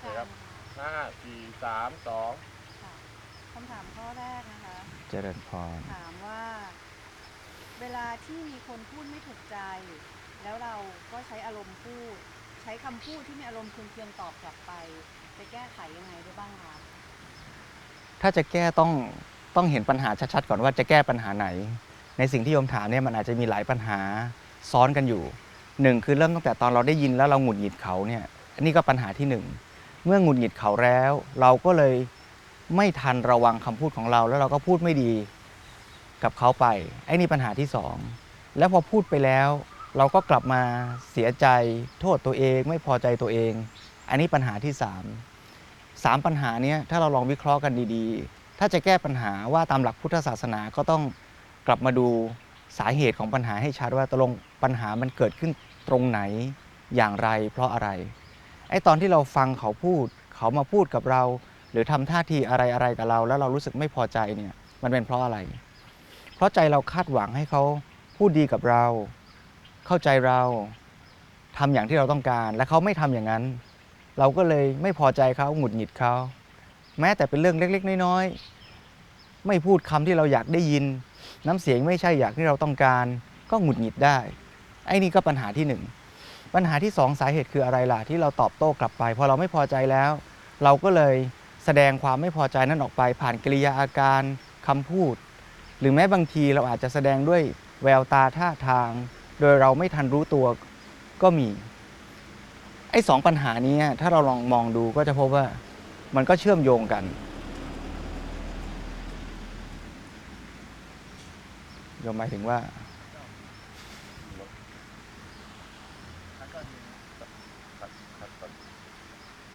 เคครับห้าสี่สามสองค่ะคำถามข้อแรกนะคะ เจริญพร ถามว่า เวลาที่มีคนพูดไม่ถูกใจ แล้วเราก็ใช้อารมณ์พูด ใช้คำพูดที่มีอารมณ์เคืองๆตอบกลับไปจะแก้ไขยังไงได้บ้างคะถ้าจะแก้ต้องต้องเห็นปัญหาชัดๆก่อนว่าจะแก้ปัญหาไหน ในสิ่งที่โยมถามเนี่ยมันอาจจะมีหลายปัญหาซ้อนกันอยู่หนึ่งคือเริ่มตั้งแต่ตอนเราได้ยินแล้วเราหงุดหงิดเขาเนี่ยอันนี้ก็ปัญหาที่หนึ่ง เมื่อหงุดหงิดเขาแล้ว เราก็เลยไม่ทันระวังคำพูดของเรา แล้วเราก็พูดไม่ดีกับเขาไป ไอ้นี่ปัญหาที่สองแล้วพอพูดไปแล้ว เราก็กลับมาเสียใจโทษตัวเอง ไม่พอใจตัวเอง อันนี้ปัญหาที่สามสามปัญหาเนี้ยถ้าเราลองวิเคราะห์กันดีๆ ถ้าจะแก้ปัญหาว่าตามหลักพุทธศาสนาก็ต้องกลับมาดูสาเหตุของปัญหาให้ชัดว่าตกลงปัญหามันเกิดขึ้นตรงไหนอย่างไร เพราะอะไร ไอ้ตอนที่เราฟังเขาพูด เขามาพูดกับเรา หรือทำท่าทีอะไรอะไรกับเรา แล้วเรารู้สึกไม่พอใจเนี่ยมันเป็นเพราะอะไร เพราะใจเราคาดหวังให้เขาพูดดีกับเรา เข้าใจเราทำอย่างที่เราต้องการ และเขาไม่ทำอย่างนั้น เราก็เลยไม่พอใจเขาหงุดหงิดเขาแม้แต่เป็นเรื่องเล็ก ๆ น้อยๆไม่พูดคำที่เราอยากได้ยิน น้ำเสียงไม่ใช่อย่างที่เราต้องการ ก็หงุดหงิดได้ไอ้นี่ก็ปัญหาที่หนึ่ง ปัญหาที่สองสาเหตุคืออะไรล่ะที่เราตอบโต้กลับไป พอเราไม่พอใจแล้ว เราก็เลยแสดงความไม่พอใจนั้นออกไป ผ่านกริยาอาการคำพูด หรือแม้บางทีเราอาจจะแสดงด้วยแววตาท่าทาง โดยเราไม่ทันรู้ตัวก็มีไอ้สองปัญหานี้ถ้าเราลองมองดูก็จะพบว่ามันก็เชื่อมโยงกันโยมหมายถึงว่า Thank you.